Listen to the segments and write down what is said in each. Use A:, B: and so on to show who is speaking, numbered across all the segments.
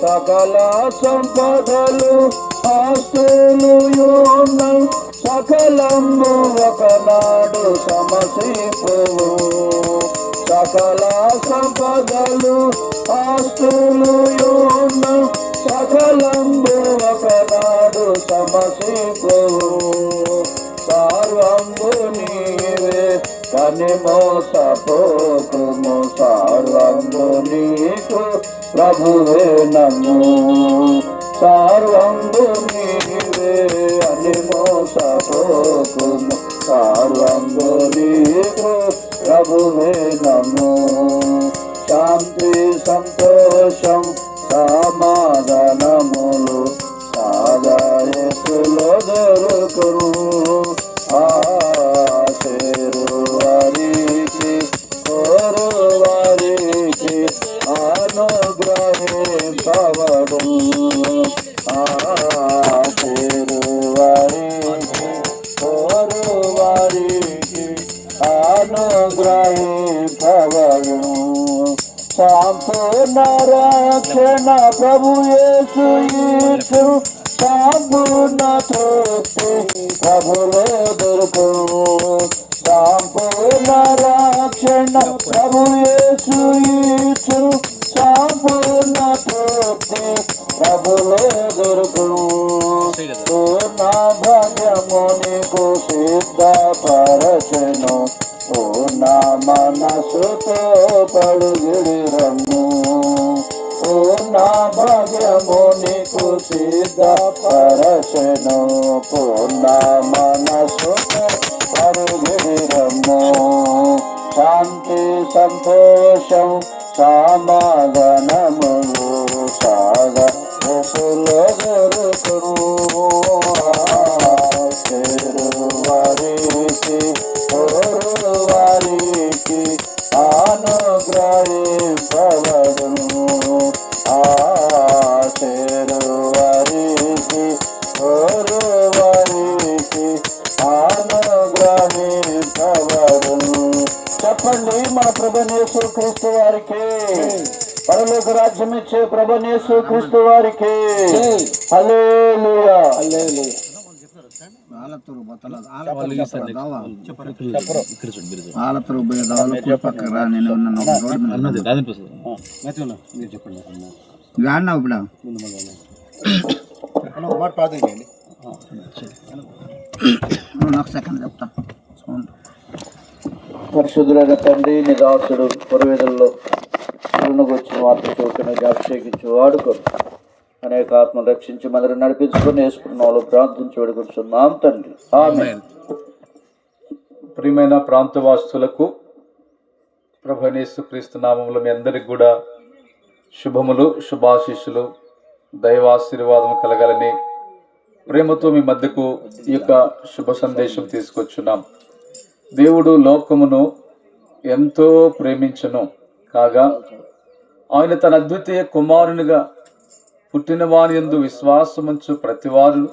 A: సకల సంపదలు ఆస్తులు ఉన్నాయి సకలము ఒకనాడు సమసిపోవు సకల సంపదలు ఆస్తులు ఉన్నాయి సకలంబు ఒకనాడు సమసిపోవు సార్వంబు నీవే కని మోసపోకుము. సార్వంబు నీకు ప్రభువే నము సార్వంబు నీవే అని మోసపోకుము. సార్వంబు నీకు ప్రభువే నము శాంతి సంతోషం কদর করু। আশের বারিকে ওর বারিকে আনগ্রহে পাবন আশের বারিকে সাপ না রাখে না প্রভু এসু সম্পূর্ণ তৃপ্তি প্রভুলেদের সম্পূর্ণ রক্ষণ প্রভু সুইছু সম্পূর্ণ তৃপ্তি প্রভুলেদের না ভগমনি কুসিদ্ধ পরচন ও না মনসুত পড়গিরি রমু పూర్ణ భాగ్యము నీకు సిద్ధపరచను పూర్ణ మనసుతో పడుగిడి రమ్ము శాంతి సంతోషం సమాధానములు రాజ్యం ఇచ్చే ప్రభనేశ్వర క్రీస్తు వారికి. హల్లెలూయా.
B: ఆలతూరు బతల ఆలతూరు పోయే దావలు పక్కన రా నేను ఉన్నాను. ఒక రోడ్డు మీద
C: మీరు చెప్పండి.
B: ఇవి ఆడినావు ఇప్పుడు.
C: ఒక మాట ప్రార్థన చేయండి.
B: నువ్వు నాకు సెకండ్ చెప్తా. సౌండ్.
A: పరిశుద్ధులైన తండ్రి నిరాశుడు పురవేదుల్లో వార్త చోటున అభిషేకించి వాడుకొని అనేక ఆత్మ రక్షించి మందిరం నడిపించుకొని వేసుకున్న వాళ్ళు ప్రార్థించి వేడుకుంటున్నాం తండ్రి. ఆమె
D: ప్రియమైన ప్రాంతవాసులకు ప్రభనేసు క్రీస్తు నామములు మీ అందరికి కూడా శుభములు శుభాశీస్సులు దైవాశీర్వాదం కలగాలని ప్రేమతో మీ మధ్యకు ఈ యొక్క శుభ సందేశం తీసుకొచ్చున్నాం. దేవుడు లోకమును ఎంతో ప్రేమించను. కాగా ఆయన తన అద్వితీయ కుమారునిగా పుట్టిన వారి యందు విశ్వాసముంచు ప్రతివారు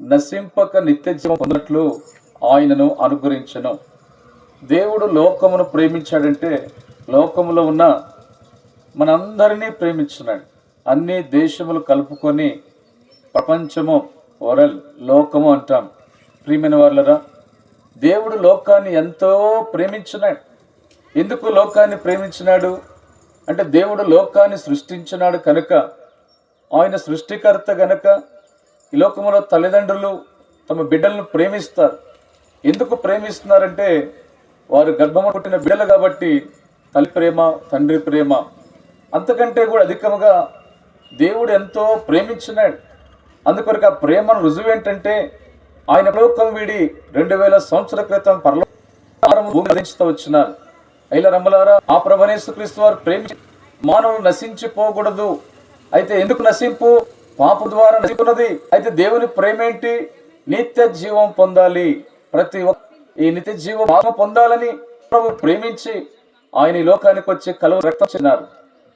D: నశింపక నిత్య జీవం పొందినట్లు ఆయనను అనుగ్రహించను. దేవుడు లోకమును ప్రేమించాడంటే లోకములో ఉన్న మనందరినీ ప్రేమించినాడు. అన్ని దేశములు కలుపుకొని ప్రపంచము వరల్ లోకము అంటాం. ప్రియమైన వాళ్ళరా దేవుడు లోకాన్ని ఎంతో ప్రేమించినాడు. ఎందుకు లోకాన్ని ప్రేమించినాడు? అంటే దేవుడు లోకాన్ని సృష్టించినాడు కనుక ఆయన సృష్టికర్త గనక ఈ లోకంలో తల్లిదండ్రులు తమ బిడ్డలను ప్రేమిస్తారు. ఎందుకు ప్రేమిస్తున్నారంటే వారు గర్భము పుట్టిన బిడ్డలు కాబట్టి తల్లి ప్రేమ తండ్రి ప్రేమ. అంతకంటే కూడా అధికముగా దేవుడు ఎంతో ప్రేమించినాడు. అందుకొరకు ఆ ప్రేమను రుజువు ఏంటంటే ఆయన లోకం వీడి రెండు వేల సంవత్సరాల క్రితం పరలో భూమి వచ్చినారు. అయిల రమ్మలారా ఆ ప్రభనేసు క్రీస్తు వారు ప్రేమించి మానవులు నశించిపోకూడదు. అయితే ఎందుకు నశింపు? పాపు ద్వారా నశించున్నది అయితే దేవుని ప్రేమ ఏంటి నిత్య జీవం పొందాలి. ప్రతి ఒక్క ఈ నిత్య జీవం పొందాలని ప్రభు ప్రేమించి ఆయన ఈ లోకానికి వచ్చి కలువ రక్తించినారు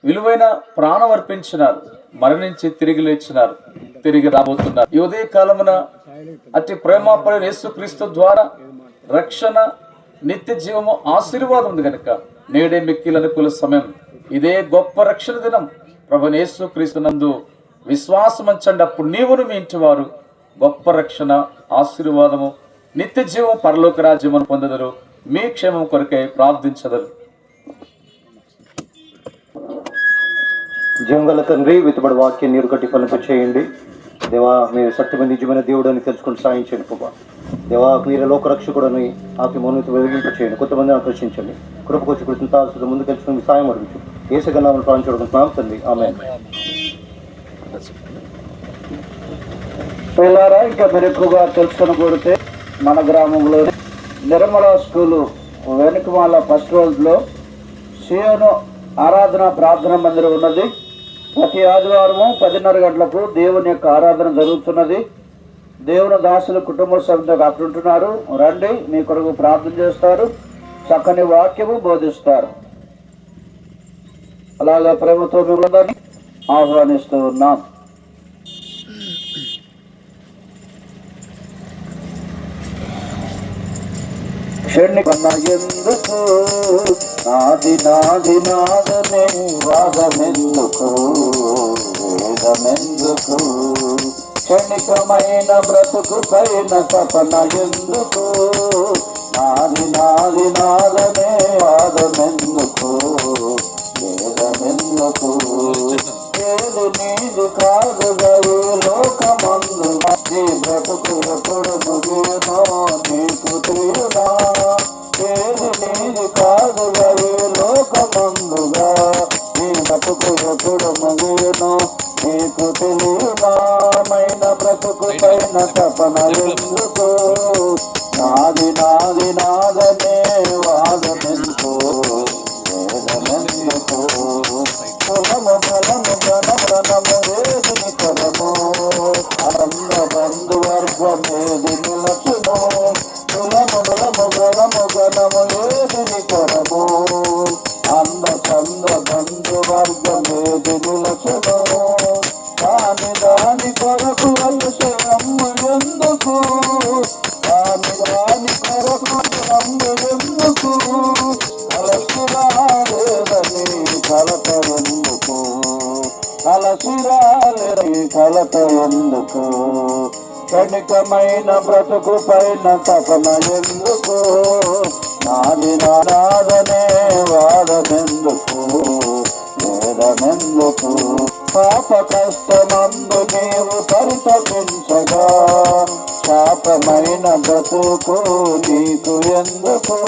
D: విలువైన ప్రాణం అర్పించినారు. మరణించి తిరిగి లేచినారు. తిరిగి రాబోతున్నారు. ఈ ఉదయ కాలమున అతి ప్రేమాపడి యేసుక్రీస్తు ద్వారా రక్షణ నిత్య జీవము ఆశీర్వాదం ఉంది కనుక నేడే మిక్కిల కుల సమయం. ఇదే గొప్ప రక్షణ దినం. ప్రభునేసు క్రీస్తునందు నందు విశ్వాసం ఉంచండి అప్పుడు నీవును మీ ఇంటి వారు గొప్ప రక్షణ ఆశీర్వాదము నిత్య జీవం పరలోక రాజ్యమును పొందదరు. మీ క్షేమం కొరకై ప్రార్థించదరు.
C: జీవంగల తండ్రి వితబడి వాక్యం నీరు కట్టి ఫలింప చేయండి దేవా మీరు సత్యమైన నిజమైన దేవుడు అని తెలుసుకుని సాయం చేయండి దేవా మీరు లోకరక్షకుడని ఆకి మౌనత వెలిగింపు చేయండి కొంతమందిని ఆకర్షించండి. కృపకొచ్చి కృతజ్ఞత ముందు తెలుసుకుని మీ సాయం అడుగుచు. ఏసగన్నామని ప్రాణించుకుంటున్నాం తండ్రి. ఆమె
A: పిల్లారా ఇంకా మీరు ఎక్కువగా తెలుసుకొని కోరితే మన గ్రామంలో నిర్మల స్కూలు వెనుకమాల ఫస్ట్ రోజులో సియోను ఆరాధన ప్రార్థన మందిరం ఉన్నది. ప్రతి ఆదివారము పదిన్నర గంటలకు దేవుని యొక్క ఆరాధన జరుగుతున్నది. దేవుని దాసులు కుటుంబ సభ్యులు అక్కడ రండి మీ కొరకు ప్రార్థన చేస్తారు. చక్కని వాక్యము బోధిస్తారు. అలాగా ప్రేమతో మిమ్మల్ని ఆహ్వానిస్తూ ఉన్నాం క్షణి ఎందుకు నాది నాది నాదనే వాదమెందుకు వేదమెందుకు? క్షణికమైన బ్రతుకు పైన తపన ఎందుకు? నాది నాది నాదనే వాదమెందుకు వేదమెందుకు? ఏది నీది కాదు గవి లోకమందు. బ్రతుకు ఎప్పుడు ముగియనో గణము గణము ఏదిని కరము. అంద చంద బంధు వర్గమేది నిలచును దాని దాని కొరకు అల్లుషయమ్ము ఎందుకు? దాని దాని కొరకు అమ్మ ఎందుకు? కలసిరాలేదని కలత ఎందుకు? కలసిరాలేదని కలత ఎందుకు? క్షణికమైన బ్రతుకు పైన తపన ఎందుకు? నాది నాదనే వాడనెందుకు వేదనెందుకు పాప కష్టమందు నీవు పరితపించగా శాపమైన బ్రతుకు నీకు ఎందుకు?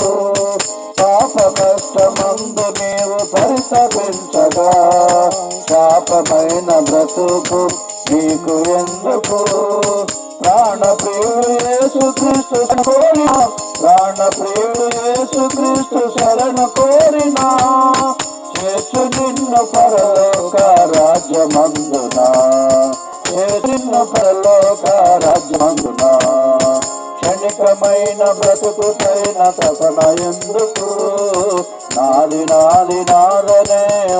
A: పాప కష్టమందు నీవు పరితపించగా శాపమైన బ్రతుకు నీకు ఎందుకు? ప్రాణ ప్రియుడు యేసు కోరిన ప్రాణ ప్రియుడు యేసు క్రీస్తు శరణు కోరినా. చేసు నిన్ను పరలోక రాజ్యమందునా. నిన్ను పరలోక రాజ్యమందునా. క్షణికమైన బ్రతుకు పైన తపన ఎందుకు నాది నాది నాదనే